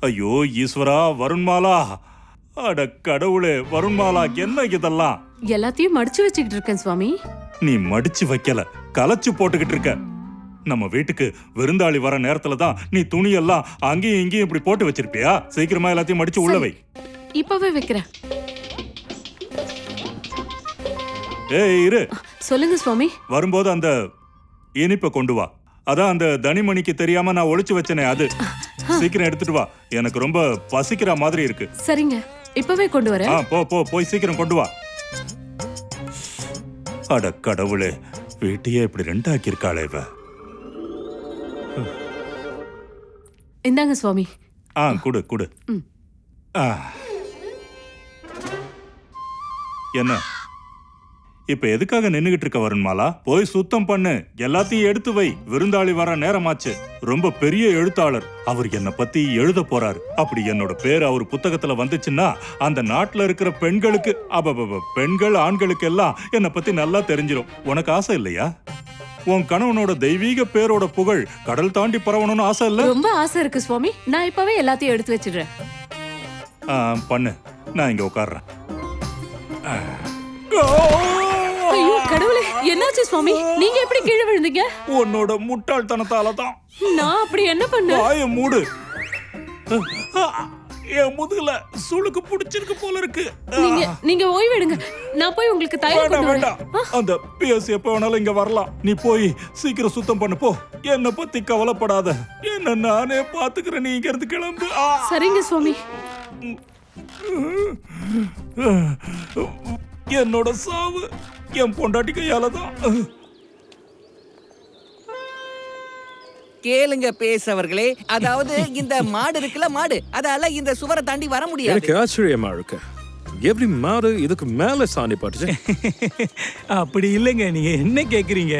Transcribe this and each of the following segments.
ஐயோ ஈஸ்வரா வருண்மாலா அட கடவுளே வருண்மாலா என்ன இதெல்லாம்? எல்லாத்தையும் மடிச்சு வச்சுக்கிட்டு இருக்கேன் சுவாமி. நீ மடிச்சு வைக்கல கலைச்சு போட்டுக்கிட்டு இருக்க. நம்ம வீட்டுக்கு விருந்தாளி வர நேரத்துல தான் நீ துணியெல்லாம் அங்கேயும் இங்கேயும் இப்படி போட்டு வச்சிருப்பியா? சீக்கிரமா எல்லாத்தையும் மடிச்சு உள்ள வை. இப்பவே வைக்கிறேன். ஏய் இரு. சொல்லுங்க சுவாமி. வரும்போது அந்த இனிப்பை கொண்டு வா. அதான் அந்த தனிமணிக்கு தெரியாம நான் ஒளிச்சு வச்சனே அது. சீக்கிரம் எடுத்துட்டு வா. எனக்கு ரொம்ப பசிக்கிற மாதிரி இருக்கு. சரிங்க. இப்பவே கொண்டு வரேன். ஆ போ போ போய் சீக்கிரம் கொண்டு வா. அட கடவுளே வீட்டையே இப்படி ரெண்டாக்கி இருக்காளே இவ. இந்தாங்க சுவாமி. ஆ குடு குடு. ஆ. என்ன? இப்ப எதுக்காக நின்னுகிட்டு இருக்க வருண்மாலா? போய் சுத்தம் பண்ணு. எல்லாத்தையும் எடுத்து வை. விருந்தாளி வர நேரமாச்சு. ரொம்ப பெரிய எழுத்தாளர். அவர் என்ன பத்தி எழுத போறாரு. அப்படி என்னோட பேர் அவர் புத்தகத்துல வந்துச்சுன்னா அந்த நாட்டுல இருக்கிற பெண்களுக்கு அப்ப பெண்கள் ஆண்களுக்கு எல்லாம் என்னை பத்தி நல்லா தெரிஞ்சிரும். உனக்கு ஆசை இல்லையா? உன் கணவனோட தெய்வீக பேரோட புகழ் கடல் தாண்டி பரவணும்னு ஆசை இல்ல? ரொம்ப ஆசை இருக்கு சுவாமி. நான் இப்பவே எல்லாத்தையும் எடுத்து வச்சிடுறேன். பண்ணு. நான் இங்க. ஐயோ கடவுளே என்னாச்சு சுவாமி? நீங்க எப்படி கீழே விழுந்தீங்க? உன்னோட முட்டாள்தனத்தால தான் நான் அப்படி என்ன பண்ணேன்? வாய மூடு. என் முதுகுல சுளுக்கு புடிச்சிருக்கு போல இருக்கு. நீங்க நீங்க ஓய்வு எடுங்க. நான் போய் உங்களுக்கு தயார் கொண்டு வரேன். அந்த பிஎஸ் எப்ப வேணாலும் இங்க வரலாம். நீ போய் சீக்கிரம் சுத்தம் பண்ணு போ. என்ன பத்தி கவலைப்படாத. என்ன நானே பாத்துக்கிறேன். நீ இங்க இருந்து கிளம்பு. சரிங்க சுவாமி. என்னோட சாவு. என் பொண்டாட்டி கையால தான் கேளுங்க பேசவர்களே அதாவது இந்த மாடு இருக்குல்ல மாடு அதால இந்த சுவரை தாண்டி வர முடியாது. எனக்கு ஆச்சரியமா இருக்கு. எப்படி மாடு இதுக்கு மேல சாணி பட்டுச்சு? அப்படி இல்லைங்க நீங்க என்ன கேக்குறீங்க?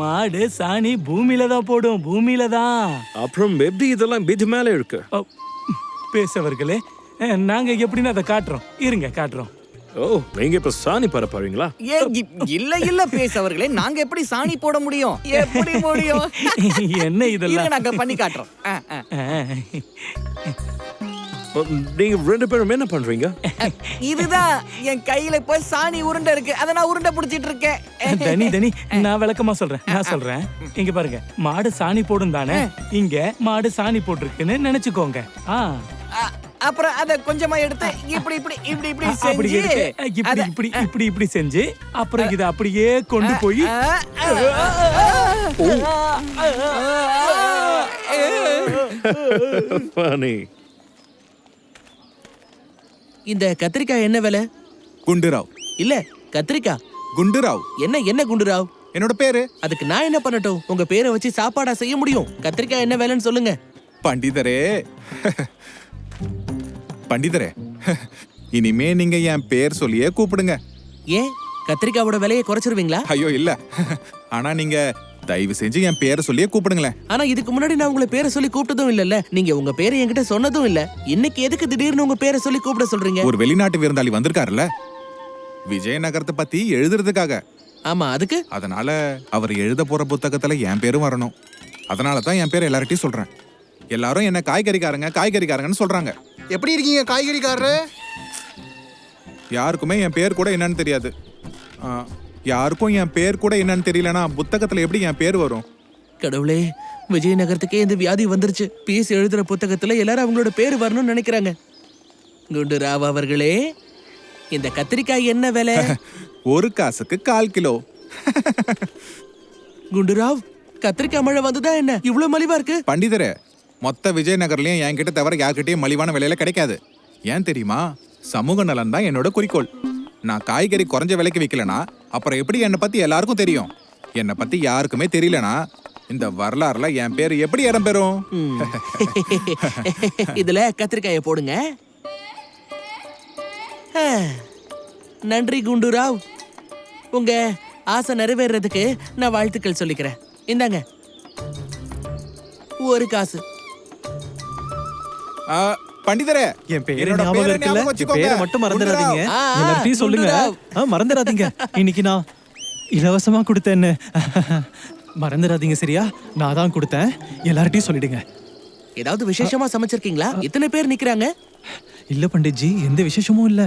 மாடு சாணி பூமியில தான் போடும் பூமியில தான். அப்புறம் எப்படி இதெல்லாம் பிஜு மேல இருக்கு? ஓ, பேசவர்களே அஹ், நாங்க எப்படின்னு அதை காட்டுறோம். இருங்க காட்டுறோம். ஓ நீங்க இப்ப சாணி பரப்புறீங்களா? ஏ இ- இல்ல இல்ல பேசவர்களே நாங்க எப்படி சாணி போட முடியும்? எப்படி முடியும்? என்ன இதெல்லாம்? நாங்க பண்ணி காட்டுறோம். ஆ, ஆ. ஓ, நீங்க ரெண்டு பேரும் என்ன பண்றீங்க? இதுதான் என் கையில இப்ப சாணி உருண்டை இருக்கு. அதை நான் உருண்டை புடிச்சிட்டு இருக்கேன். தனி தனி நான் விளக்கமா சொல்றேன் நான் சொல்றேன். இங்க பாருங்க மாடு சாணி போடும் தானே இங்க மாடு சாணி போட்டிருக்குன்னு நினைச்சுக்கோங்க. ஆ. அ, அப்புறம் அத கொஞ்சமா எடுத்து இப்படி இப்படி இப்படி இப்படி அப்படி செஞ்சு எடுத்து இப்படி அத- இப்படி இப்படி இப்படி செஞ்சு அப்புறம் இதை அப்படியே கொண்டு போய் Funny. இந்த கத்திரிக்காய் என்ன விலை குண்டுராவ் இல்ல கத்திரிக்காய் குண்டுராவ் என்ன என்ன குண்டுராவ் என்னோட பேரு அதுக்கு நான் என்ன பண்ணட்டும் உங்க பேரை வச்சு சாப்பாடா செய்ய முடியும் கத்திரிக்காய் என்ன வேலைன்னு சொல்லுங்க பண்டிதரே பண்டிதரே. இனிமே நீங்க என் பேர் சொல்லியே கூப்பிடுங்க. ஏன்? கத்திரிக்காயோட விலையை குறைச்சிருவீங்களா? ஐயோ இல்ல. ஆனா நீங்க தயவு செஞ்சு என் பேரை சொல்லியே கூப்பிடுங்களேன். ஆனா இதுக்கு முன்னாடி நான் உங்களை பேரை சொல்லி கூப்பிட்டதும் இல்லல்ல. நீங்க உங்க பேரை என்கிட்ட சொன்னதும் இல்ல. இன்னைக்கு எதுக்கு திடீர்னு உங்க பேரை சொல்லி கூப்பிட சொல்றீங்க? ஒரு வெளிநாட்டு விருந்தாளி வந்திருக்காருல்ல? விஜயநகரத்தை பத்தி எழுதுறதுக்காக. ஆமா அதுக்கு? அதனால அவர் எழுத போற புத்தகத்துல என் பேரும் வரணும். அதனால தான் என் பேர் எல்லார்ட்டையும் சொல்றேன். எல்லாரும் என்ன காய்கறிக்காரங்க காய்கறிக்காரங்கன்னு சொல்றாங்க. எப்படி இருக்கீங்க காய்கறிக்காரரு? யாருக்குமே என் பேர் கூட என்னன்னு தெரியாது. ஆ, யாருக்கும் என் பேர் கூட என்னன்னு தெரியலனா புத்தகத்துல எப்படி என் பேர் வரும்? கடவுளே விஜயநகரத்துக்கே இந்த வியாதி வந்துருச்சு. பீஸ் எழுதுற புத்தகத்துல எல்லாரும் அவங்களோட பேர் வரணும்னு நினைக்கிறாங்க. குண்டு ராவ் அவர்களே இந்த கத்திரிக்காய் என்ன விலை? ஒரு காசுக்கு கால் கிலோ. குண்டுராவ் கத்திரிக்காய் மழை வந்துதா என்ன? இவ்வளவு மலிவா இருக்கு? பண்டிதரே மொத்த விஜயநகர்லயும் என்கிட்ட தவிர யார்கிட்டயும் மலிவான விலையில கிடைக்காது. ஏன் தெரியுமா? சமூக நலன் தான் என்னோட குறிக்கோள். நான் காய்கறி குறைஞ்ச விலைக்கு விற்கலனா அப்புறம் எப்படி என்னை பத்தி எல்லாருக்கும் தெரியும்? என்னை பத்தி யாருக்குமே தெரியலனா இந்த வரலாறுல என் பேர் எப்படி இடம்பெறும் இதுல கத்திரிக்காயை போடுங்க. நன்றி குண்டுராவ். உங்க ஆசை நிறைவேறதுக்கு நான் வாழ்த்துக்கள் சொல்லிக்கிறேன். இந்தாங்க. ஒரு காசு. பண்டிதரே என் பேரு ஞாபகம் இருக்குல்ல? என். பேரை மட்டும் மறந்துடாதீங்க. எல்லார்ட்டையும் சொல்லுங்க. ஆ மறந்துடாதீங்க. இன்னைக்கு நான் இலவசமா கொடுத்தேன்னு. மறந்துடாதீங்க சரியா? நான் தான் கொடுத்தேன். எல்லார்ட்டையும் சொல்லிடுங்க. ஏதாவது விசேஷமா சமைச்சிருக்கீங்களா? இத்தனை பேர் நிக்கிறாங்க? இல்ல பண்டிட்ஜி எந்த விசேஷமும் இல்ல.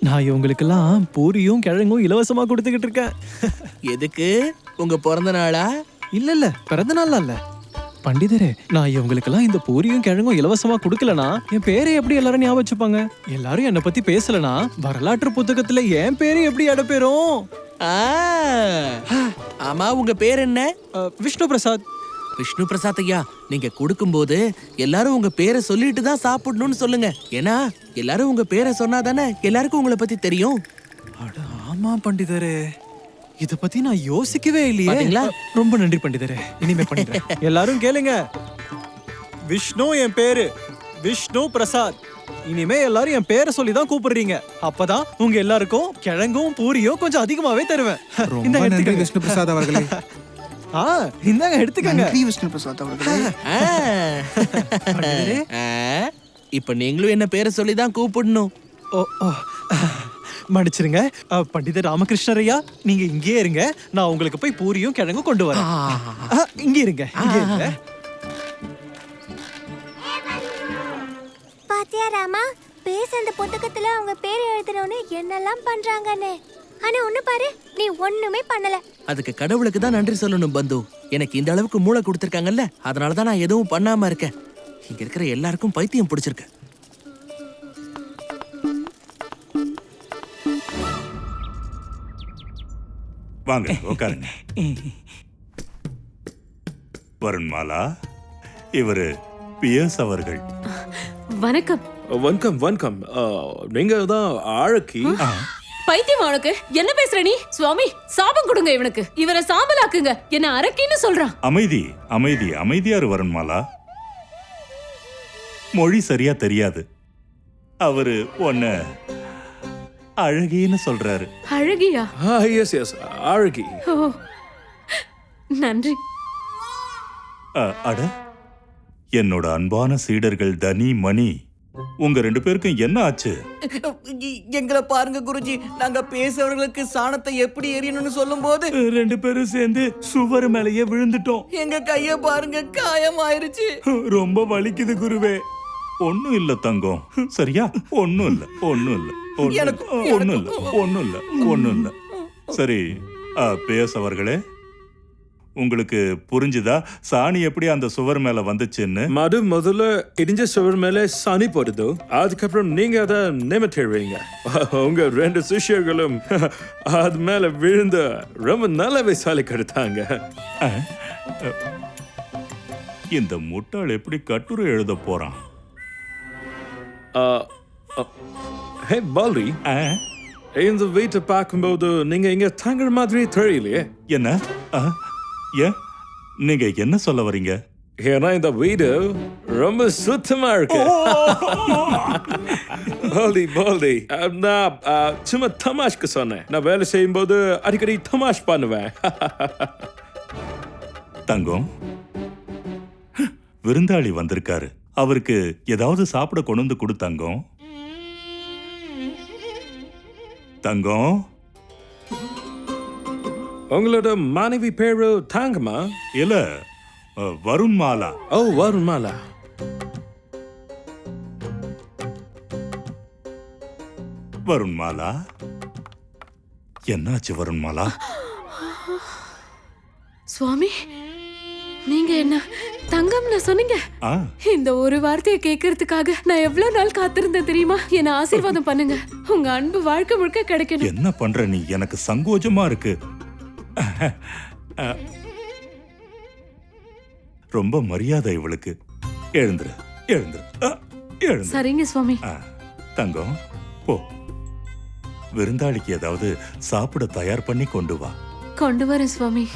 நான் இவங்களுக்கெல்லாம் பூரியும் கிழங்கும் இலவசமா கொடுத்துக்கிட்டு இருக்கேன். எதுக்கு? உங்க பிறந்த நாளா? இல்ல இல்ல. பிறந்த நாள்லாம் இல்ல. பண்டிதரே நான் இவங்களுக்கெல்லாம் இந்த பூரியும் கிழங்கும் இலவசமா கொடுக்கலனா? என் பேரை எப்படி எல்லாரும் ஞாபகம் வச்சுப்பாங்க? எல்லாரும் என்னை பத்தி பேசலனா? வரலாற்று புத்தகத்துல என் பேரு எப்படி இடம்பெறும் ஆ, ஆமா உங்க பேர் என்ன? விஷ்ணு பிரசாத். விஷ்ணு பிரசாத் ஐயா நீங்க கொடுக்கும்போது எல்லாரும் உங்க பேரை சொல்லிட்டு தான் சாப்பிடணும்னு சொல்லுங்க. ஏன்னா எல்லாரும் உங்க பேரை சொன்னாதானே எல்லாருக்கும் உங்களை பத்தி தெரியும். அட ஆமா பண்டிதரே. இத பத்தி நான் யோசிக்கவே இல்லையே? ரொம்ப நன்றி பண்டிதரே. இனிமே பண்ணிடுறேன் எல்லாரும் கேளுங்க. விஷ்ணு என் பேரு. விஷ்ணு பிரசாத். இனிமே எல்லாரும் என் பேரை சொல்லி தான் கூப்பிடுறீங்க. அப்பதான் உங்க எல்லாருக்கும் கிழங்கும் பூரியும் கொஞ்சம் அதிகமாவே தருவேன். ரொம்ப இந்தாங்க நன்றி. விஷ்ணு பிரசாத் அவர்களே. ஆ இந்தாங்க எடுத்துக்கங்க. நன்றி விஷ்ணு பிரசாத் அவர்களே. இப்ப நீங்களும் என்ன பேரை சொல்லி தான் கூப்பிடணும். ஓ ஓ. மன்னிச்சிருங்க. அ, பண்டிதர் ராமகிருஷ்ணர் ஐயா நீங்க இங்கே இருங்க. நான் உங்களுக்கு போய் பூரியும் கிழங்கும் கொண்டு வரேன். இங்க இருங்க இங்க இருங்க. பாத்தியா ராமா பேச அந்த புத்தகத்துல அவங்க பேர் எழுதுறவனு என்னெல்லாம் பண்றாங்கன்னு. ஆனா ஒண்ணு பாரு நீ ஒண்ணுமே பண்ணல. அதுக்கு கடவுளுக்கு தான் நன்றி சொல்லணும் பந்து. எனக்கு இந்த அளவுக்கு மூளை கொடுத்துருக்காங்கல்ல அதனால தான் நான் எதுவும் பண்ணாம இருக்கேன். இங்க இருக்கிற எல்லாருக்கும் பைத்தியம் பிடிச்சிருக்கு. வாங்க உட்காருங்க. வருண்மாலா இவரு பியர்ஸ் அவர்கள். வணக்கம். வணக்கம் வணக்கம். நீங்க தான் ஆழக்கி. பைத்தியம் அவனுக்கு என்ன பேசுற நீ? சுவாமி சாபம் கொடுங்க இவனுக்கு. இவரை சாம்பலாக்குங்க. என்ன அரக்கின்னு சொல்றான். அமைதி அமைதி அமைதியாரு வருண்மாலா. மொழி சரியா தெரியாது. அவரு உன்ன அழகின்னு சொல்றாரு. அழகியா? ஆ எஸ் எஸ் ஆழகி ஓ நன்றி. அ, அட என்னோட அன்பான சீடர்கள் தனி மணி உங்க ரெண்டு பேருக்கும் என்ன ஆச்சு? எங்களை பாருங்க குருஜி. நாங்க பேசுறவர்களுக்கு சாணத்தை எப்படி எரியணும்னு சொல்லும் போது ரெண்டு பேரும் சேர்ந்து சுவர் மேலேயே விழுந்துட்டோம். எங்க கைய பாருங்க காயமாயிருச்சு. ரொம்ப வலிக்குது குருவே. ஒண்ணும் இல்ல தங்கம். சரியா? ஒண்ணும் இல்ல ஒண்ணும் இல்ல. ஒண்ணும் இல்ல. ஒண்ணும் இல்ல. ஒண்ணும் இல்ல. இல்ல. சரி பேஸ் அவர்களே. உங்களுக்கு புரிஞ்சுதா? சாணி எப்படி அந்த சுவர் மேல வந்துச்சுன்னு? மது முதல்ல இடிஞ்ச சுவர் மேல சனி போடுது. அதுக்கப்புறம் நீங்க அதை நிமிட்டிடுவீங்க உங்க ரெண்டு சிஷ்யர்களும் அது மேல விழுந்து ரொம்ப நல்லவே சொல்லி கொடுத்தாங்க. இந்த முட்டாள் எப்படி கட்டுரை எழுத போறான்? ஹே பாலி ஆ? இந்த வீட்டை பார்க்கும்போது நீங்க இங்க தங்குற மாதிரி தெரியலையே என்ன? ஏன் நீங்க என்ன சொல்ல வரீங்க? ஏன்னா இந்த வீடு ரொம்ப சுத்தமா இருக்கு. பால்டி பால்டி நான் சும்மா தமாஷ்க்கு சொன்னேன். நான் வேலை செய்யும்போது அடிக்கடி தமாஷ் பண்ணுவேன். தங்கம். விருந்தாளி வந்திருக்காரு. அவருக்கு ஏதாவது சாப்பிட கொண்டு வந்து கொடு தங்கம் உங்களோட மனைவி பேரு தாங்கம்மா இல்ல அ, வருண் மாலா ஓ வருண் மாலா வருண் மாலா என்னாச்சு வருண் மாலா சுவாமி நீங்க என்ன தங்கம்ல சொன்னீங்க ஆ இந்த ஒரு வார்த்தையை கேட்கறதுக்காக நான் எவ்வளவு நாள் காத்திருந்தேன் தெரியுமா என்ன ஆசீர்வாதம் பண்ணுங்க உங்க அன்பு வாழ்க்கை முழுக்க கிடைக்கணும். என்ன பண்ற நீ? எனக்கு சங்கோஜமா இருக்கு. ரொம்ப மரியாதை இவளுக்கு. எழுந்துரு எழுந்துரு. அ, எழுந்துரு. சரிங்க சுவாமி. ஆ, தங்கம் போ. விருந்தாளிக்கு ஏதாவது சாப்பிட தயார் பண்ணி கொண்டு வா. கொண்டு வரேன் சுவாமி.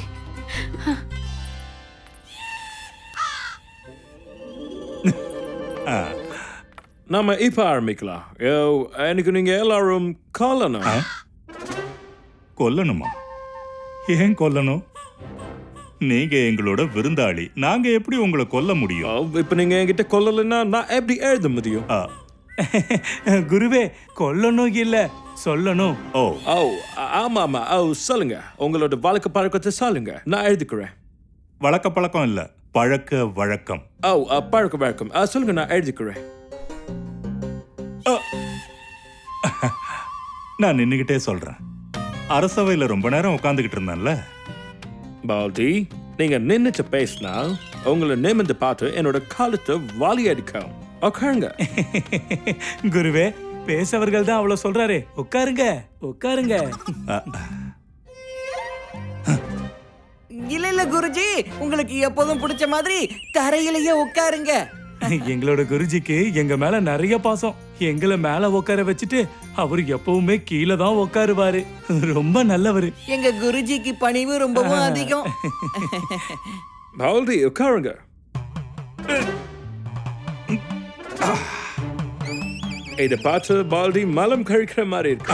ஆ, நாம இப்ப ஆரம்பிக்கலாம் எனக்கு நீங்க எல்லாரும் காலணும் ஆ? கொல்லணுமா ஏன் கொல்லணும் நீங்க எங்களோட விருந்தாளி நாங்க எப்படி உங்களை கொல்ல முடியும் இப்ப நீங்க என்கிட்ட கொல்லலைன்னா நான் எப்படி எழுத முடியும் குருவே கொல்லணும் இல்ல சொல்லணும் ஓ ஓ ஆமா ஆமா ஓ சொல்லுங்க உங்களோட வாழ்க்கை பழக்கத்தை சொல்லுங்க நான் எழுதிக்கிறேன் வழக்க பழக்கம் இல்ல பழக்க வழக்கம் ஓ அ, பழக்கம் வழக்கம் சொல்லுங்க நான் எழுதிக்கிறேன் நான் நின்னுகிட்டே சொல்றேன். அரசவையில ரொம்ப நேரம் உட்காந்துக்கிட்டு இருந்தேன்ல. பால்டி நீங்க நின்னுட்டு பேசினா உங்களை நிமிந்து பார்த்து என்னோட காலத்தை வாலி அடிக்கும். உட்காருங்க. குருவே பேசவர்கள் தான் அவ்வளவு சொல்றாரே. உட்காருங்க உட்காருங்க. இல்ல இல்ல குருஜி உங்களுக்கு எப்போதும் பிடிச்ச மாதிரி தரையிலேயே உட்காருங்க. எங்களோட குருஜிக்கு எங்க மேல நிறைய பாசம். எங்களை மேல உட்கார வச்சுட்டு அவரு எப்பவுமே கீழே தான் உட்காருவாரு ரொம்ப நல்லவரு. எங்க குருஜிக்கு பணிவு ரொம்பவும் அதிகம். பால்டி உட்காருங்க. இதை பார்த்து பால்டி மலம் கழிக்கிற மாதிரி இருக்கு.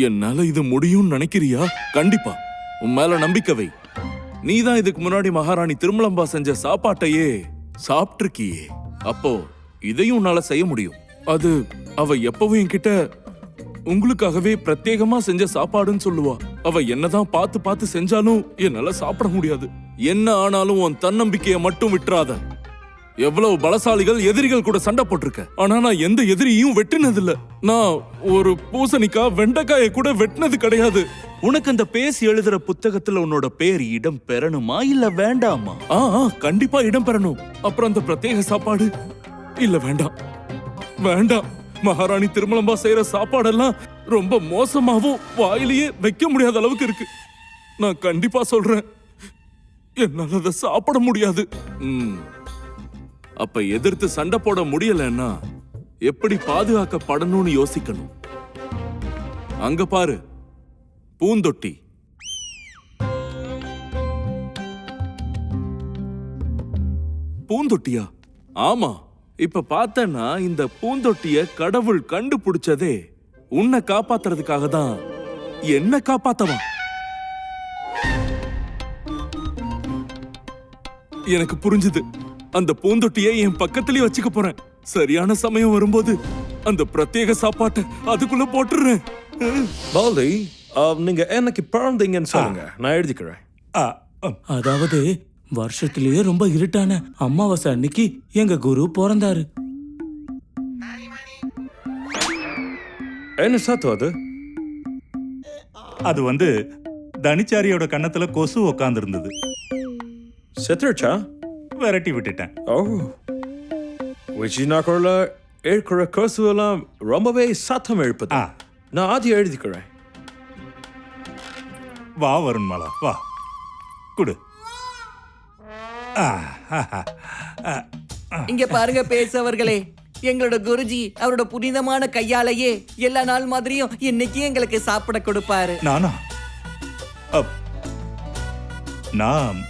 என்னால இது முடியும்னு நினைக்கிறியா? கண்டிப்பா. உன் மேல நம்பிக்கை வை. நீதான் இதுக்கு முன்னாடி மகாராணி திருமலம்பா செஞ்ச சாப்பாட்டையே சாப்பிட்டிருக்கியே. அப்போ இதையும் உன்னால செய்ய முடியும். அது அவ எப்பவும் என்கிட்ட உங்களுக்காகவே பிரத்யேகமா செஞ்ச சாப்பாடுன்னு சொல்லுவா. அவ என்னதான் பார்த்து பார்த்து செஞ்சாலும் என்னால சாப்பிட முடியாது. என்ன ஆனாலும் உன் தன்னம்பிக்கையை மட்டும் விட்டுறாத. எவ்வளவு பலசாலிகள் எதிரிகள் கூட சண்டை போட்டிருக்க. ஆனா நான் எந்த எதிரியும் வெட்டினதில்ல. நான் ஒரு பூசணிக்கா வெண்டைக்காயை கூட வெட்டினது கிடையாது. உனக்கு அந்த பேசி எழுதுற புத்தகத்துல உன்னோட பேர் இடம் பெறணுமா இல்ல வேண்டாமா? ஆ ஆ, கண்டிப்பா இடம் பெறணும். அப்புறம் அந்த பிரத்யேக சாப்பாடு? இல்ல வேண்டாம். வேண்டாம். மகாராணி திருமலம்பா செய்யற சாப்பாடெல்லாம் ரொம்ப மோசமாவும் வாயிலேயே வைக்க முடியாத அளவுக்கு இருக்கு. நான் கண்டிப்பா சொல்றேன். என்னால அதை சாப்பிட முடியாது. ம். அப்ப எதிர்த்து சண்டை போட முடியலன்னா எப்படி பாதுகாக்கப்படணும்னு யோசிக்கணும்? அங்க பாரு பூந்தொட்டி. பூந்தொட்டியா? ஆமா இப்ப பார்த்தனா இந்த பூந்தொட்டிய கடவுள் கண்டுபிடிச்சதே உன்னை காப்பாத்துறதுக்காக தான். என்ன காப்பாத்தவன்? எனக்கு புரிஞ்சுது. அந்த பூந்தொட்டியை என் பக்கத்திலேயே வச்சுக்க போறேன். சரியான சமயம் வரும்போது அந்த பிரத்யேக சாப்பாட்டை அதுக்குள்ள போட்டுறேன். பால்டி அ, நீங்க என்னைக்கு பிறந்தீங்கன்னு சொல்லுங்க. நான் எழுதிக்கிறேன். அதாவது வருஷத்திலேயே ரொம்ப இருட்டான அமாவாசை அன்னைக்கு எங்க குரு பிறந்தாரு. என்ன சத்தம் அது? அது வந்து தனிச்சாரியோட கன்னத்துல கொசு உட்கார்ந்து இருந்தது செத்துருச்சா? விரட்டி விட்டுட்டேன். ஓ. விஜயநகரில் இருக்கிற கொசுவெல்லாம் ரொம்பவே சத்தம் எழுப்புது. ஆ. நான் ஆதி எழுதிக்கிறேன். வா வருண்மாலா வா. குடு. இங்க பாருங்க பேசவர்களே. எங்களோட குருஜி அவரோட புனிதமான கையாலேயே எல்லா நாள் மாதிரியும் இன்னைக்கு எங்களுக்கு சாப்பிட கொடுப்பாரு. நானா? அப். நான்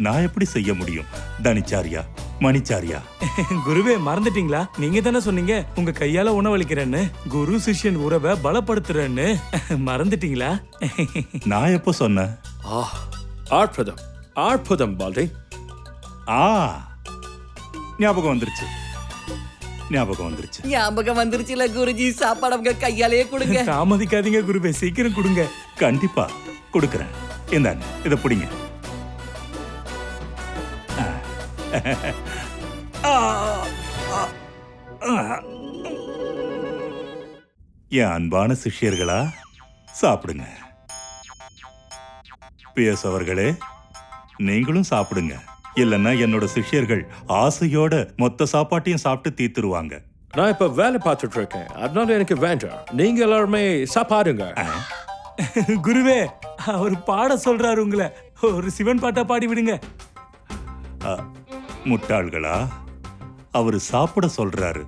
நான் எப்படி செய்ய முடியும்? தனிச்சாரியா? மணிச்சாரியா? குருவே மறந்துட்டீங்களா? நீங்க தானே சொன்னீங்க உங்க கையால உணவளிக்கிறேன்னு. குரு சிஷ்யன் உறவை பலப்படுத்துறேன்னு. மறந்துட்டீங்களா? நான் எப்போ சொன்னேன் ஆ அற்புதம் அற்புதம் பால்டி ஆ ஞாபகம் வந்துருச்சு. ஞாபகம் வந்துருச்சு. ஞாபகம் வந்துருச்சுல குருஜி. சாப்பாடு அவங்க கையாலேயே கொடுங்க. தாமதிக்காதீங்க குருவே சீக்கிரம் கொடுங்க. கண்டிப்பா கொடுக்கறேன். இந்தாங்க இத பிடிங்க. என் அன்பான சிஷ்யர்களா? சாப்பிடுங்க. பிஎஸ் அவர்களே நீங்களும் சாப்பிடுங்க. இல்லைன்னா என்னோட சிஷ்யர்கள் ஆசையோட மொத்த சாப்பாட்டையும் சாப்பிட்டு தீத்துருவாங்க. நான் இப்ப வேலை பார்த்துட்டு இருக்கேன் அதனால எனக்கு வேண்டாம். நீங்க எல்லாருமே சாப்பாடுங்க குருவே அவர் பாட சொல்றாரு உங்களை. ஒரு சிவன் பாட்டா பாடி விடுங்க முட்டாள்களா? அவரு சாப்பிட சொல்றாரு.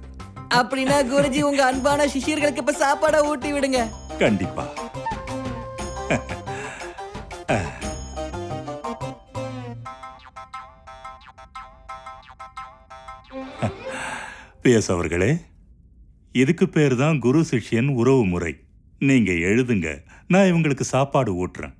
அப்படின்னா குருஜி உங்க அன்பான சிஷ்யர்களுக்கு இப்ப சாப்பாடை ஊட்டி விடுங்க. கண்டிப்பா. பிஎஸ் அவர்களே இதுக்கு பேர் தான் குரு சிஷ்யன் உறவு முறை நீங்க எழுதுங்க நான் இவங்களுக்கு சாப்பாடு ஊட்டுறேன்.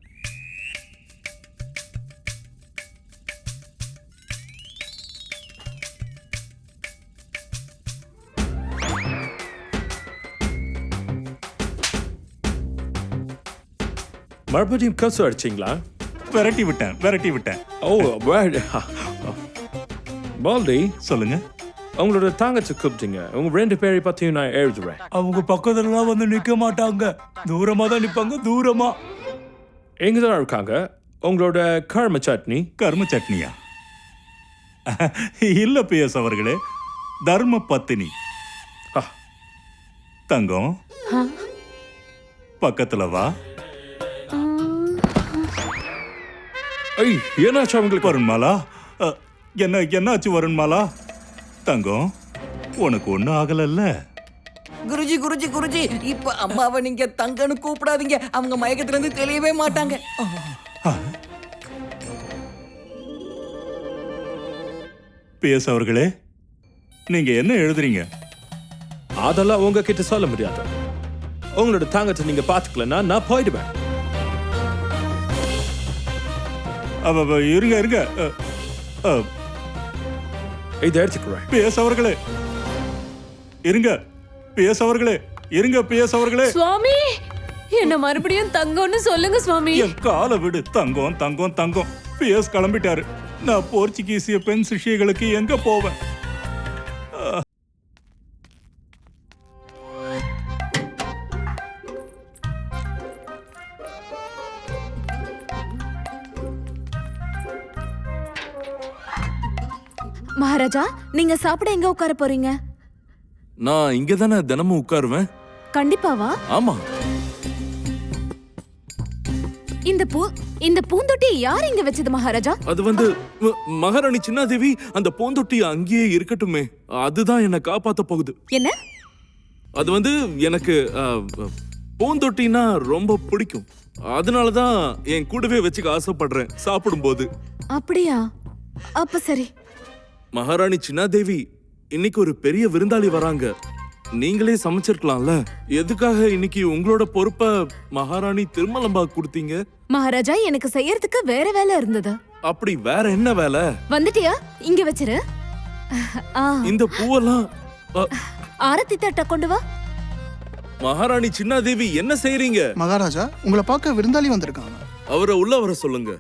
மறுபடியும் கசு அடிச்சிங்களா? விரட்டி விட்டேன் விரட்டி விட்டேன். ஓ வேட் பால்டி சொல்லுங்க. உங்களோட தாங்கச்சி கூப்பிட்டீங்க. உங்க ரெண்டு பேரை பத்தியும் நான் எழுதுறேன். அவங்க பக்கத்துலலாம் வந்து நிக்க மாட்டாங்க. தூரமா தான் நிப்பாங்க தூரமா. எங்க தான் இருக்காங்க? உங்களோட கர்ம சட்னி. கர்ம சட்னியா? இல்ல பிஎஸ் அவர்களே தர்ம பத்தினி. ஆ, தங்கம். பக்கத்துல வா. ஐய் என்னாச்சு அவங்களுக்கு? வருண்மாலா? என்ன என்னாச்சு வருண்மாலா? தங்கம் உனக்கு ஒண்ணும் ஆகலல்ல? குருஜி குருஜி குருஜி இப்ப அம்மாவை நீங்க தங்கன்னு கூப்பிடாதீங்க. அவங்க மயக்கத்துல இருந்து தெளியவே மாட்டாங்க. பிஎஸ் அவர்களே நீங்க என்ன எழுதுறீங்க? அதெல்லாம் உங்ககிட்ட சொல்ல முடியாது. உங்களோட தாங்கத்தை நீங்க பாத்துக்கலன்னா நான் போயிடுவேன். அவ இருங்க இருங்க. இதை எடுத்துக்கிறேன் பிஎஸ் அவர்களே இருங்க. பிஎஸ் அவர்களே இருங்க பிஎஸ் அவர்களே சுவாமி என்ன மறுபடியும் தங்கம்னு சொல்லுங்க சுவாமி. என் காலை விடு. தங்கம் தங்கம் தங்கம். பிஎஸ் கிளம்பிட்டாரு. நான் போர்ச்சுகீசிய பெண் சிஷியர்களுக்கு எங்க போவேன்? மகாராஜா நீங்க சாப்பிட எங்க உட்கார போறீங்க? நான் இங்க தானே தினமும் உட்காருவேன். கண்டிப்பாவா? ஆமா. இந்த பூ இந்த பூந்தொட்டி யார் இங்க வச்சது மகாராஜா? அது வந்து ம- மகாராணி சின்னாதேவி அந்த பூந்தொட்டி அங்கேயே இருக்கட்டுமே. அதுதான் என்னை காப்பாத்த போகுது. என்ன? அது வந்து எனக்கு அஹ், பூந்தொட்டினா ரொம்ப பிடிக்கும். அதனால தான் என் கூடவே வச்சுக்க ஆசைப்படுறேன் சாப்பிடும்போது. அப்படியா? அப்ப சரி. மகாராணி சின்னாதேவி இன்னைக்கு ஒரு பெரிய விருந்தாளி வராங்க. நீங்களே சமைச்சிருக்கலாம்ல. எதுக்காக இன்னைக்கு உங்களோட பொறுப்பை மகாராணி திருமலம்பா கொடுத்தீங்க? மகாராஜா எனக்கு செய்யறதுக்கு வேற வேலை இருந்தது. அப்படி வேற என்ன வேலை? வந்துட்டியா? இங்க வச்சிரு. ஆ, இந்த பூவெல்லாம் அ, ஆரத்தி தட்ட கொண்டு வா. மகாராணி சின்னாதேவி என்ன செய்றீங்க? மகாராஜா உங்களை பார்க்க விருந்தாளி வந்திருக்காங்க. அவரை உள்ள வர சொல்லுங்க.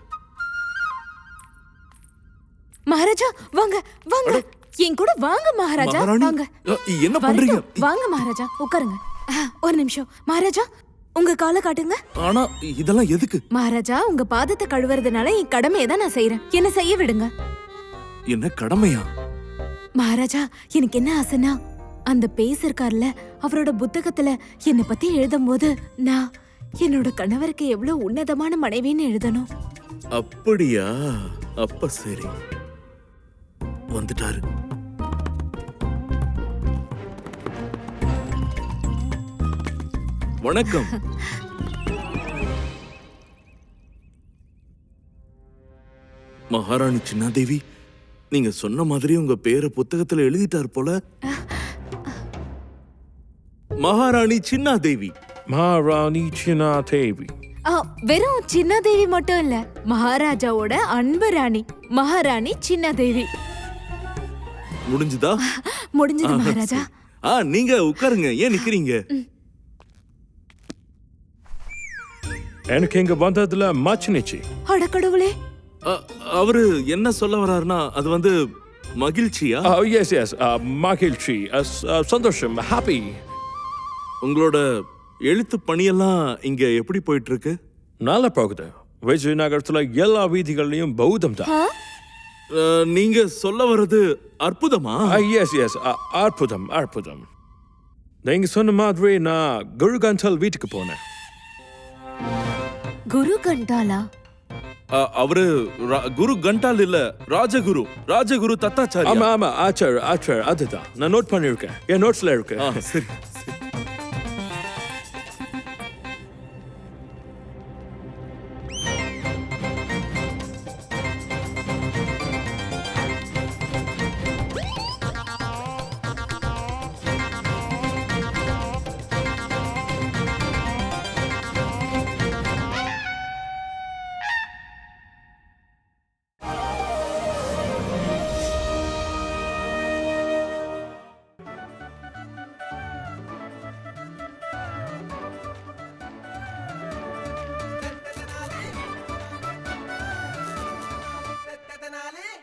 மகாராஜா வாங்க வாங்க. என் கூட வாங்க மகாராஜா. வாங்க. என்ன பண்றீங்க. வாங்க மகாராஜா. உட்காருங்க. ஒரு நிமிஷம். மகாராஜா உங்க காலை காட்டுங்க. ஆனா இதெல்லாம் எதுக்கு? மகாராஜா உங்க பாதத்தை கழுவுறதுனால என் கடமையை தான் நான் செய்யறேன் என்ன செய்ய விடுங்க. என்ன கடமையா? மகாராஜா எனக்கு என்ன ஆசைனா அந்த பேஸ் இருக்கார்ல அவரோட புத்தகத்துல என்னை பத்தி எழுதும் போது நான் என்னோட கணவருக்கு எவ்வளவு உன்னதமான மனைவின்னு எழுதணும். அப்படியா? அப்ப சரி. வந்துட்டாரு. வணக்கம். மகாராணி சின்னாதேவி நீங்க சொன்ன மாதிரி உங்க பேரை புத்தகத்துல எழுதிட்டார் போல. மகாராணி சின்னாதேவி. மகாராணி சின்னா தேவி ஆ, வெறும் சின்ன தேவி மட்டும் இல்ல மகாராஜாவோட அன்பு ராணி மகாராணி சின்ன தேவி முடிஞ்சுதா? முடிஞ்சது மகாராஜா. ஆ நீங்க உட்காருங்க. ஏன் நிக்கிறீங்க? எனக்கு இங்க வந்ததுல மச்சினிச்சு. அடக்கடவுளே அ, அவரு என்ன சொல்ல வர்றாருன்னா அது வந்து மகிழ்ச்சியா? எஸ் எஸ் மகிழ்ச்சி. சந்தோஷம். ஹாப்பி உங்களோட எழுத்து பணியெல்லாம் இங்க எப்படி போயிட்டு இருக்கு? நல்லா போகுது. விஜயநகரத்துல எல்லா வீதிகள்லயும் பௌத்தம் தான். நீங்க சொல்ல வர்றது அற்புதமா? எஸ் எஸ் அற்புதம் அற்புதம். நீங்க சொன்ன மாதிரி நான் குருகந்தல் வீட்டுக்கு போனேன். குரு கண்டாலா அவரு குரு கண்டால் இல்ல ராஜகுரு ராஜகுரு தத்தாச்சாரி ஆமா ஆமா ஆச்சர் ஆச்சர் அதுதான். நான் நோட் பண்ணிருக்கேன். என் நோட்ஸ்ல இருக்கு. சரி.